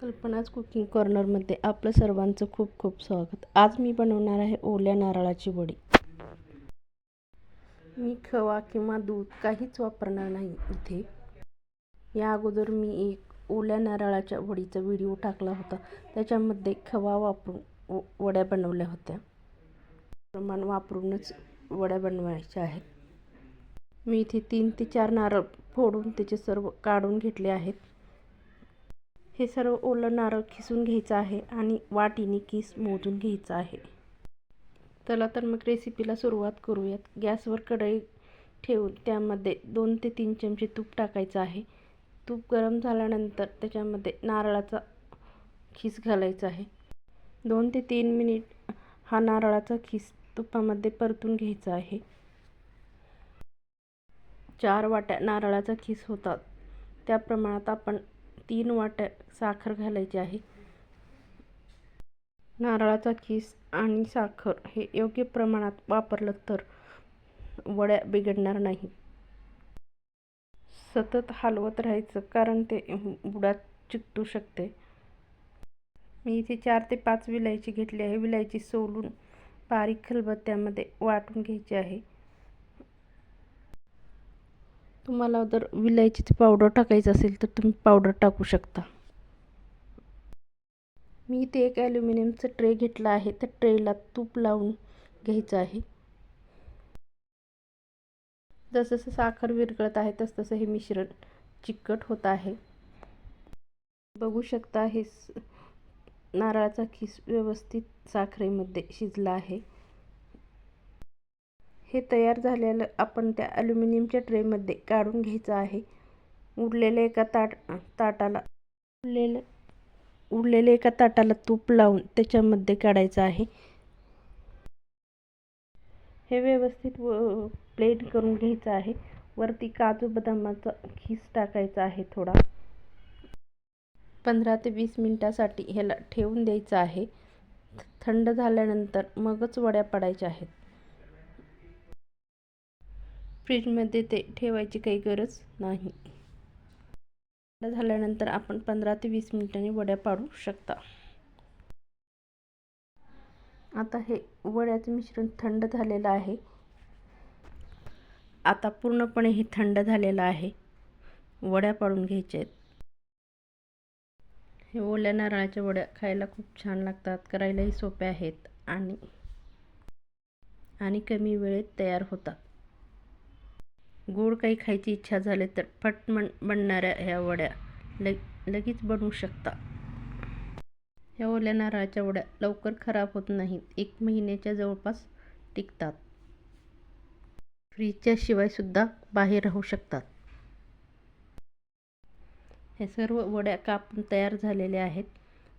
कल्पनाच कुकिंग कॉर्नरमध्ये आपलं सर्वांचं खूप खूप स्वागत. आज मी बनवणार आहे ओल्या नारळाची वडी. मी खवा किंवा दूध काहीच वापरणार नाही इथे. या अगोदर मी एक ओल्या नारळाच्या वडीचा व्हिडिओ टाकला होता. त्याच्यामध्ये खवा वापरून व- वड्या बनवल्या होत्या. प्रमाण वापरूनच वड्या बनवायच्या आहेत. मी इथे तीन ते चार नारळ फोडून त्याचे सर्व काढून घेतले आहेत. हे सर्व ओलं नारळ खिसून घ्यायचं आहे आणि वाटीने किस मोजून घ्यायचं आहे. चला तर मग रेसिपीला सुरुवात करूयात. गॅसवर कढई ठेवून त्यामध्ये दोन ते तीन चमचे तूप टाकायचं आहे. तूप गरम झाल्यानंतर त्याच्यामध्ये नारळाचा खिस घालायचा आहे. दोन ते तीन मिनिट हा नारळाचा खिस तुपामध्ये परतून घ्यायचा आहे. चार वाट्या नारळाचा खिस होतात. त्या प्रमाणात आपण तीन वाट्या साखर घालायची आहे. नारळाचा खिस आणि साखर हे योग्य प्रमाणात वापरलं तर वड्या बिघडणार नाही. सतत हलवत राहायचं कारण ते बुडात चिकटू शकते. मी इथे चार ते पाच विलायची घेतली आहे. विलायची सोलून बारीक खलबत्त्यामध्ये वाटून घ्यायची आहे. तुम्हाला जर विलायचीची पावडर टाकायचं असेल तर तुम्ही पावडर टाकू शकता. मी इथे एक ॲल्युमिनियमचं ट्रे घेतला आहे. त्या ट्रेला तूप लावून घ्यायचं आहे. जसजसं साखर विरघळत आहे तसतसं हे मिश्रण चिकट होत आहे. बघू शकता हे नारळाचा खिस व्यवस्थित साखरेमध्ये शिजला आहे. हे तयार झालेलं आपण त्या ॲल्युमिनियमच्या ट्रेमध्ये काढून घ्यायचं आहे. उरलेलं एका ताट ताटाला उरलेलं उरलेलं एका ताटाला तूप लावून त्याच्यामध्ये काढायचं आहे. हे व्यवस्थित व प्लेट करून घ्यायचं आहे. वरती काजू बदामाचा खीस टाकायचा आहे थोडा. पंधरा ते वीस मिनटासाठी ह्याला ठेवून द्यायचं आहे. थंड झाल्यानंतर मगच वड्या पडायच्या आहेत. फ्रीजमध्ये ते ठेवायची काही गरज नाही. थंड झाल्यानंतर आपण पंधरा ते वीस मिनिटांनी वड्या पाडू शकता. आता हे वड्याचं मिश्रण थंड झालेलं आहे. आता पूर्णपणे हे थंड झालेलं आहे. वड्या पाडून घ्यायच्या आहेत. हे ओल्या नारळाच्या वड्या खायला खूप छान लागतात करायलाही सोप्या आहेत आणि आणि कमी वेळेत तयार होतात. गोड काही खायची इच्छा झाली तर फट फटमण बनणाऱ्या ह्या वड्या लग लगेच बनवू शकता. ह्या ओल्या नारळाच्या वड्या लवकर खराब होत नाहीत. एक महिन्याच्या जवळपास टिकतात. फ्रीजच्या शिवायसुद्धा बाहेर राहू शकतात. हे सर्व वड्या कापून तयार झालेल्या आहेत.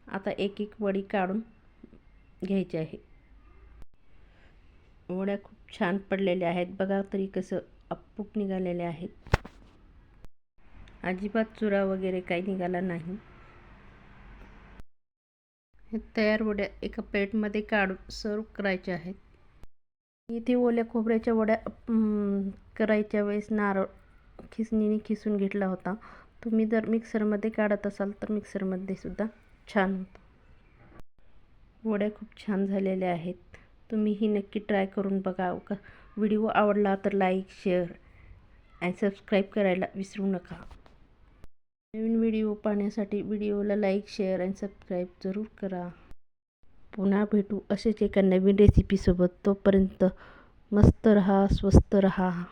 आता एक एक वडी काढून घ्यायची आहे. वड्या खूप छान पडलेल्या आहेत. बघा तरी कसं अप्पूक निघालेले आहेत. अजिबात चुरा वगैरे काही निघाला नाही. हे तयार वड्या एका प्लेटमध्ये काढून सर्व करायच्या आहेत. इथे ओल्या खोबऱ्याच्या वड्या करायच्या वेळेस नारळ खिसणीने खिसून घेतला होता. तुम्ही जर मिक्सरमध्ये काढत असाल तर मिक्सरमध्ये सुद्धा छान होतं. वड्या खूप छान झालेल्या आहेत. तुम्ही ही नक्की ट्राय करून बघा का? व्हिडिओ आवडला तर लाईक शेअर आणि सबस्क्राईब करायला विसरू नका. नवीन व्हिडिओ पाहण्यासाठी व्हिडिओला लाईक शेअर आणि सबस्क्राईब जरूर करा. पुन्हा भेटू असेच एका नवीन रेसिपीसोबत तोपर्यंत मस्त रहा स्वस्त रहा.